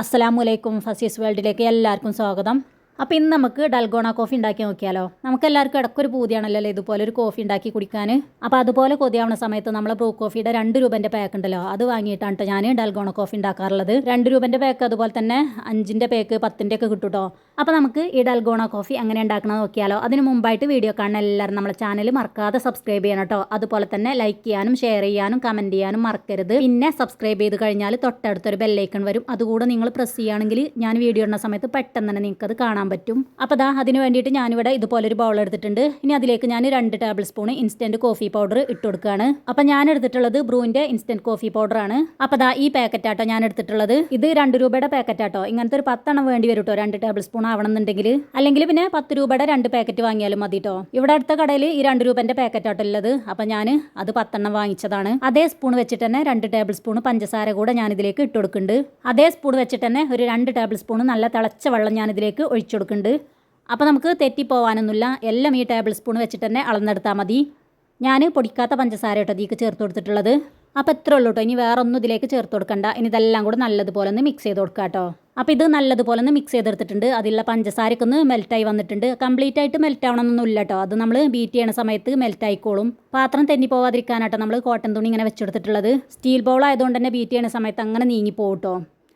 അസ്സലാമു അലൈക്കും ഫസീസ് വേൾഡിലേക്ക് എല്ലാവർക്കും സ്വാഗതം. അപ്പോൾ ഇന്ന് നമുക്ക് ഡൽഗോണ കോഫി ഉണ്ടാക്കി നോക്കിയാലോ? നമുക്ക് എല്ലാവർക്കും ഇടയ്ക്കൊരു പൂതിയാണല്ലോ ഇതുപോലെ ഒരു കോഫി ഉണ്ടാക്കി കുടിക്കാൻ? അപ്പോൾ അതുപോലെ കൊതിയാവുന്ന സമയത്ത് നമ്മൾ ബ്രൂ കോഫിയുടെ രണ്ട് രൂപന്റെ പാക്ക് ഉണ്ടല്ലോ. അത് വാങ്ങിയിട്ടാണ് ട്ടോ ഞാൻ ഡൽഗോണ കോഫി ഉണ്ടാക്കാറുള്ളത്. രണ്ട് രൂപന്റെ പാക്ക് അതുപോലെ തന്നെ അഞ്ചിന്റെ പാക്ക് പത്തിന്റെ ഒക്കെ കിട്ടും കേട്ടോ അപ്പോൾ നമുക്ക് ഈ ഡൽഗോണ കോഫി എങ്ങനെ ഉണ്ടാക്കണമെന്ന് നോക്കിയാലോ? അതിന് മുമ്പായിട്ട് വീഡിയോ കാണാൻ എല്ലാവരും നമ്മുടെ ചാനൽ മറക്കാതെ സബ്സ്ക്രൈബ് ചെയ്യണം കേട്ടോ അതുപോലെ തന്നെ ലൈക്ക് ചെയ്യാനും ഷെയർ ചെയ്യാനും കമന്റ് ചെയ്യാനും മറക്കരുത്. പിന്നെ സബ്സ്ക്രൈബ് ചെയ്ത് കഴിഞ്ഞാൽ തൊട്ടടുത്തൊരു ബെല്ലൈക്കൺ വരും. അതുകൂടെ നിങ്ങൾ പ്രസ് ചെയ്യുകയാണെങ്കിൽ ഞാൻ വീഡിയോ ഇടുന്ന സമയത്ത് പെട്ടെന്ന് തന്നെ നിങ്ങൾക്കത് കാണാൻ പറ്റും. അപ്പോൾ ദാ അതിന് വേണ്ടിയിട്ട് ഞാനിവിടെ ഇതുപോലൊരു ബൗൾ എടുത്തിട്ടുണ്ട്. ഇനി അതിലേക്ക് ഞാൻ രണ്ട് table spoon instant coffee powder ഇട്ട് കൊടുക്കുകയാണ്. അപ്പോൾ ഞാൻ എടുത്തിട്ടുള്ളത് ബ്രൂവിന്റെ ഇൻസ്റ്റന്റ് കോഫി പൗഡറാണ് അപ്പോൾ ദാ ഈ പാക്കറ്റ് ആട്ടോ ഞാൻ എടുത്തിട്ടുള്ളത്. ഇത് രണ്ട് രൂപയുടെ പാക്കറ്റ് ആട്ടോ. ഇങ്ങനത്തെ ഒരു പത്തെണ്ണം വേണ്ടി വരും കേട്ടോ രണ്ട് ടേബിൾ സ്പൂൺ ആവണം എന്നുണ്ടെങ്കിൽ അല്ലെങ്കിൽ പിന്നെ പത്ത് രൂപയുടെ രണ്ട് പാക്കറ്റ് വാങ്ങിയാലും മതി കേട്ടോ ഇവിടെ അടുത്ത കടയിൽ ഈ രണ്ട് രൂപന്റെ പാക്കറ്റ് ആട്ടോ ഉള്ളത്. അപ്പം ഞാൻ അത് പത്തെണ്ണം വാങ്ങിച്ചതാണ്. അതേ സ്പൂൺ വെച്ചിട്ട് തന്നെ രണ്ട് ടേബിൾ സ്പൂൺ പഞ്ചസാര കൂടെ ഞാൻ ഇതിലേക്ക് ഇട്ട് കൊടുക്കുന്നുണ്ട്. അതേ സ്പൂൺ വെച്ചിട്ട് തന്നെ ഒരു രണ്ട് ടേബിൾ സ്പൂൺ നല്ല തിളച്ച വെള്ളം ഞാൻ ഇതിലേക്ക് ഒഴിച്ചു കൊടുക്കുന്നുണ്ട്. അപ്പോൾ നമുക്ക് തെറ്റിപ്പോവാനൊന്നുമില്ല. എല്ലാം ഈ ടേബിൾ സ്പൂൺ വെച്ചിട്ട് തന്നെ അളന്നെടുത്താൽ മതി. ഞാൻ പൊടിക്കാത്ത പഞ്ചസാര കേട്ടോ ഇതിലേക്ക് ചേർത്ത് കൊടുത്തിട്ടുള്ളത്. അപ്പോൾ എത്ര ഉള്ളൂ കേട്ടോ ഇനി വേറെ ഒന്നും ഇതിലേക്ക് ചേർത്ത് കൊടുക്കണ്ട. ഇനി ഇതെല്ലാം കൂടെ നല്ലതുപോലെ ഒന്ന് മിക്സ് ചെയ്ത് കൊടുക്കുക കേട്ടോ അപ്പോൾ ഇത് നല്ലതുപോലെ ഒന്ന് മിക്സ് ചെയ്തെടുത്തിട്ടുണ്ട്. അതിലുള്ള പഞ്ചസാരയ്ക്ക് ഒന്ന് മെൽറ്റായി വന്നിട്ടുണ്ട്. കംപ്ലീറ്റ് ആയിട്ട് മെൽറ്റ് ആവണമെന്നൊന്നുമില്ല കേട്ടോ അത് നമ്മൾ ബീറ്റ് ചെയ്യണ സമയത്ത് മെൽറ്റ് ആയിക്കോളും. പാത്രം തെന്നി പോവാതിരിക്കാനാട്ടോ നമ്മൾ കോട്ടൺ തുണി ഇങ്ങനെ വെച്ചെടുത്തിട്ടുള്ളത്. സ്റ്റീൽ ബൗൾ ആയതുകൊണ്ട് തന്നെ ബീറ്റ് ചെയ്യണ സമയത്ത് അങ്ങനെ നീങ്ങി പോകും കേട്ടോ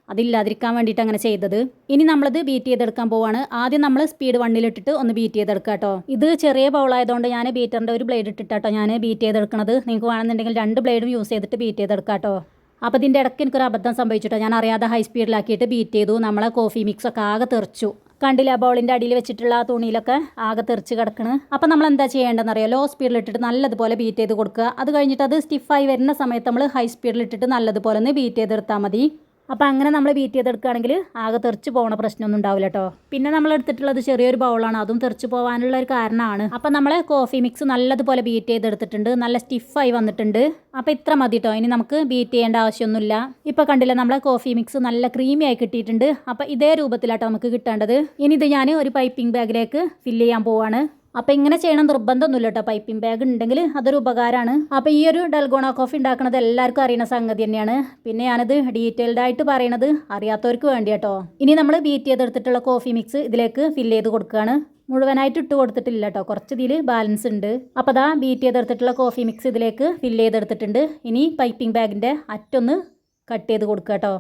അതില്ലാതിരിക്കാൻ വേണ്ടിയിട്ട് അങ്ങനെ ചെയ്തത്. ഇനി നമ്മളത് ബീറ്റ് ചെയ്തെടുക്കാൻ പോവാണ്. ആദ്യം നമ്മൾ സ്പീഡ് വണ്ണിലിട്ടിട്ട് ഒന്ന് ബീറ്റ് ചെയ്തെടുക്കുക കേട്ടോ ഇത് ചെറിയ ബൗളായതുകൊണ്ട് ഞാൻ ബീറ്ററിന്റെ ഒരു ബ്ലേഡ് ഇട്ടിട്ടാട്ടോ ഞാൻ ബീറ്റ് ചെയ്തെടുക്കണത്. നിങ്ങൾക്ക് വേണമെന്നുണ്ടെങ്കിൽ രണ്ട് ബ്ലേഡും യൂസ് ചെയ്തിട്ട് ബീറ്റ് ചെയ്തെടുക്കാം കേട്ടോ അപ്പോൾ ഇതിന്റെ ഇടയ്ക്ക് എനിക്കൊരു അബദ്ധം സംഭവിച്ചിട്ടോ. ഞാൻ അറിയാതെ ഹൈ സ്പീഡിലാക്കിയിട്ട് ബീറ്റ് ചെയ്തു. നമ്മളെ കോഫി മിക്സ് ഒക്കെ ആകെ തെറിച്ചു. കണ്ടില്ല ബൗളിന്റെ അടിയിൽ വെച്ചിട്ടുള്ള ആ തുണിയിലൊക്കെ ആകെ തെറിച്ച് കിടക്കണ്. അപ്പോൾ നമ്മൾ എന്താ ചെയ്യേണ്ടതെന്ന് അറിയാം ലോ സ്പീഡിലിട്ടിട്ട് നല്ലതുപോലെ ബീറ്റ് ചെയ്ത് കൊടുക്കുക. അത് കഴിഞ്ഞിട്ട് അത് സ്റ്റിഫായി വരുന്ന സമയത്ത് നമ്മൾ ഹൈ സ്പീഡിലിട്ടിട്ട് നല്ലതുപോലെ ഒന്ന് ബീറ്റ് ചെയ്തെടുത്താൽ മതി. അപ്പോൾ അങ്ങനെ നമ്മൾ ബീറ്റ് ചെയ്തെടുക്കുകയാണെങ്കിൽ ആകെ തെറിച്ച് പോകുന്ന പ്രശ്നമൊന്നും ഉണ്ടാവില്ല കേട്ടോ പിന്നെ നമ്മൾ എടുത്തിട്ടുള്ളത് ചെറിയൊരു ബൗളാണ്. അതും തെറിച്ച് പോകാനുള്ള ഒരു കാരണമാണ്. അപ്പോൾ നമ്മൾ കോഫി മിക്സ് നല്ലതുപോലെ ബീറ്റ് ചെയ്തെടുത്തിട്ടുണ്ട്. നല്ല സ്റ്റിഫായി വന്നിട്ടുണ്ട്. അപ്പോൾ ഇത്ര മതി കേട്ടോ ഇനി നമുക്ക് ബീറ്റ് ചെയ്യേണ്ട ആവശ്യമൊന്നുമില്ല. ഇപ്പോൾ കണ്ടില്ല നമ്മളെ കോഫി മിക്സ് നല്ല ക്രീമി ആയി കിട്ടിയിട്ടുണ്ട്. അപ്പോൾ ഇതേ രൂപത്തിലാട്ടോ നമുക്ക് കിട്ടേണ്ടത്. ഇനി ഇത് ഞാൻ ഒരു പൈപ്പിംഗ് ബാഗിലേക്ക് ഫില്ല് ചെയ്യാൻ പോവാണ്. അപ്പോൾ ഇങ്ങനെ ചെയ്യണം നിർബന്ധമൊന്നുമില്ല കേട്ടോ പൈപ്പിംഗ് ബാഗ് ഉണ്ടെങ്കിൽ അതൊരു ഉപകാരമാണ്. അപ്പോൾ ഈ ഒരു ഡൽഗോണ കോഫി ഉണ്ടാക്കുന്നത് എല്ലാവർക്കും അറിയുന്ന സംഗതി തന്നെയാണ്. പിന്നെ ഞാനത് ഡീറ്റെയിൽഡ് ആയിട്ട് പറയണത് അറിയാത്തവർക്ക് വേണ്ടി കേട്ടോ ഇനി നമ്മൾ ബീറ്റ് ചെയ്തെടുത്തിട്ടുള്ള കോഫി മിക്സ് ഇതിലേക്ക് ഫില്ല് ചെയ്ത് കൊടുക്കുകയാണ്. മുഴുവനായിട്ട് ഇട്ട് കൊടുത്തിട്ടില്ല കേട്ടോ കുറച്ച് ഇതിൽ ബാലൻസ് ഉണ്ട്. അപ്പോൾ അതാ ബീറ്റ് ചെയ്തെടുത്തിട്ടുള്ള കോഫി മിക്സ് ഇതിലേക്ക് ഫില്ല് ചെയ്തെടുത്തിട്ടുണ്ട്. ഇനി പൈപ്പിംഗ് ബാഗിന്റെ അറ്റൊന്ന് കട്ട് ചെയ്ത് കൊടുക്കുക കേട്ടോ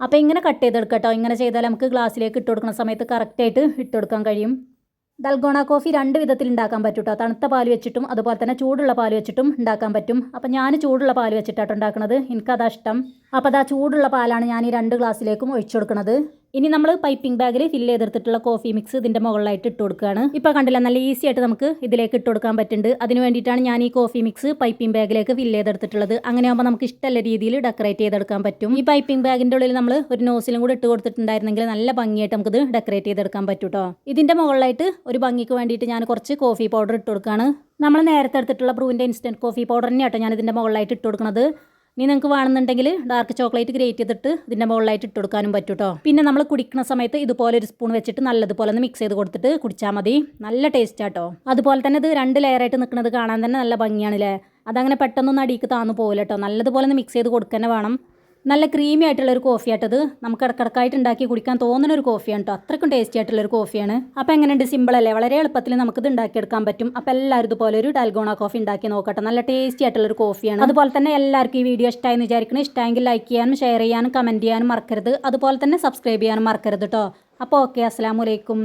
അപ്പോൾ ഇങ്ങനെ കട്ട് ചെയ്തെടുക്കാം കേട്ടോ ഇങ്ങനെ ചെയ്താൽ നമുക്ക് ഗ്ലാസ്സിലേക്ക് ഇട്ട് കൊടുക്കുന്ന സമയത്ത് കറക്റ്റായിട്ട് ഇട്ട് കൊടുക്കാൻ കഴിയും. ഡൽഗോണ കോഫി രണ്ട് വിധത്തിൽ ഉണ്ടാക്കാൻ പറ്റും കേട്ടോ തണുത്ത പാൽ വെച്ചിട്ടും അതുപോലെ തന്നെ ചൂടുള്ള പാൽ വെച്ചിട്ടും ഉണ്ടാക്കാൻ പറ്റും. അപ്പോൾ ഞാൻ ചൂടുള്ള പാൽ വെച്ചിട്ടാണ് ഉണ്ടാക്കുന്നത് എനിക്കതാ ഇഷ്ടം. അപ്പോൾ അതാ ചൂടുള്ള പാലാണ് ഞാൻ ഈ രണ്ട് ഗ്ലാസ്സിലേക്കും ഒഴിച്ചു കൊടുക്കുന്നത് ഇനി നമ്മൾ പൈപ്പിംഗ് ബാഗിൽ ഫില്ല് ചെയ്തെടുത്തിട്ടുള്ള കോഫി മിക്സ് ഇതിന്റെ മുകളിലായിട്ട് ഇട്ട് കൊടുക്കുകയാണ് ഇപ്പോൾ കണ്ടില്ല നല്ല ഈസി ആയിട്ട് നമുക്ക് ഇതിലേക്ക് ഇട്ട് കൊടുക്കാൻ പറ്റുന്നുണ്ട്. അതിന് വേണ്ടിയിട്ടാണ് ഞാൻ ഈ കോഫി മിക്സ് പൈപ്പിംഗ് ബാഗിലേക്ക് ഫില്ല് ചെയ്തെടുത്തിട്ടുള്ളത്. അങ്ങനെ ആകുമ്പോൾ നമുക്ക് ഇഷ്ടമുള്ള രീതിയിൽ ഡെക്കറേറ്റ് ചെയ്തെടുക്കാൻ പറ്റും. ഈ പൈപ്പിംഗ് ബാഗിന്റെ ഉള്ളിൽ നമ്മൾ ഒരു നോസിലും കൂടി ഇട്ട് കൊടുത്തിട്ടുണ്ടായിരുന്നെങ്കിൽ നല്ല ഭംഗിയായിട്ട് നമുക്കിത് ഡെക്കറേറ്റ് ചെയ്തെടുക്കാൻ പറ്റും കേട്ടോ ഇതിന്റെ മുകളിലായിട്ട് ഒരു ഭംഗിക്ക് വേണ്ടിയിട്ട് ഞാൻ കുറച്ച് കോഫി പൗഡർ ഇട്ട് കൊടുക്കുകയാണ് നമ്മൾ നേരത്തെ എടുത്തിട്ടുള്ള ബ്രൂവിന്റെ ഇൻസ്റ്റന്റ് കോഫി പൗഡർ തന്നെയാട്ടോ ഞാൻ ഇതിന്റെ മുകളിലായിട്ട് ഇട്ട് കൊടുക്കുന്നത് ഇനി നിങ്ങൾക്ക് വേണമെന്നുണ്ടെങ്കിൽ ഡാർക്ക് ചോക്ലേറ്റ് ഗ്രേറ്റ് ചെയ്തിട്ട് ഇതിന്റെ മുകളിലായിട്ട് ഇട്ട് കൊടുക്കാനും പറ്റും പിന്നെ നമ്മൾ കുടിക്കുന്ന സമയത്ത് ഇതുപോലെ ഒരു സ്പൂൺ വെച്ചിട്ട് നല്ലതുപോലെ ഒന്ന് മിക്സ് ചെയ്ത് കൊടുത്തിട്ട് കുടിച്ചാൽ മതി. നല്ല ടേസ്റ്റ് ആട്ടോ അതുപോലെ തന്നെ ഇത് രണ്ട് ലെയറായിട്ട് നിൽക്കുന്നത് കാണാൻ തന്നെ നല്ല ഭംഗിയാണ് അല്ലേ അതങ്ങനെ പെട്ടെന്നൊന്നും അടിക്ക് താന്നു പോകില്ല കേട്ടോ നല്ലതുപോലെ ഒന്ന് മിക്സ് ചെയ്ത് കൊടുക്കുക വേണം. നല്ല ക്രീമി ആയിട്ടുള്ള ഒരു കോഫി ആട്ടത് നമുക്ക് ഇടക്കിടക്കായിട്ട് ഉണ്ടാക്കി കുടിക്കാൻ തോന്നുന്ന ഒരു കോഫിയാണ് കേട്ടോ അത്രയ്ക്കും ടേസ്റ്റി ആയിട്ടുള്ള ഒരു കോഫിയാണ് അപ്പോൾ എങ്ങനെയുണ്ട്? സിമ്പിൾ അല്ലേ? വളരെ എളുപ്പത്തിൽ നമുക്കിത് ഉണ്ടാക്കിയെടുക്കാൻ പറ്റും. അപ്പോൾ എല്ലാവരും ഇതുപോലെ ഒരു ഡൽഗോണ കോഫി ഉണ്ടാക്കി നോക്കട്ടെ. നല്ല ടേസ്റ്റി ആയിട്ടുള്ള ഒരു കോഫിയാണ് അതുപോലെ തന്നെ എല്ലാവർക്കും ഈ വീഡിയോ ഇഷ്ടമായി എന്ന് വിചാരിക്കണം ഇഷ്ടമെങ്കിൽ ലൈക്ക് ചെയ്യാനും ഷെയർ ചെയ്യാനും കമന്റ് ചെയ്യാനും മറക്കരുത്. അതുപോലെ തന്നെ സബ്സ്ക്രൈബ് ചെയ്യാനും മറക്കരുത് കേട്ടോ അപ്പോൾ ഓക്കെ അസ്സാം വലൈക്കും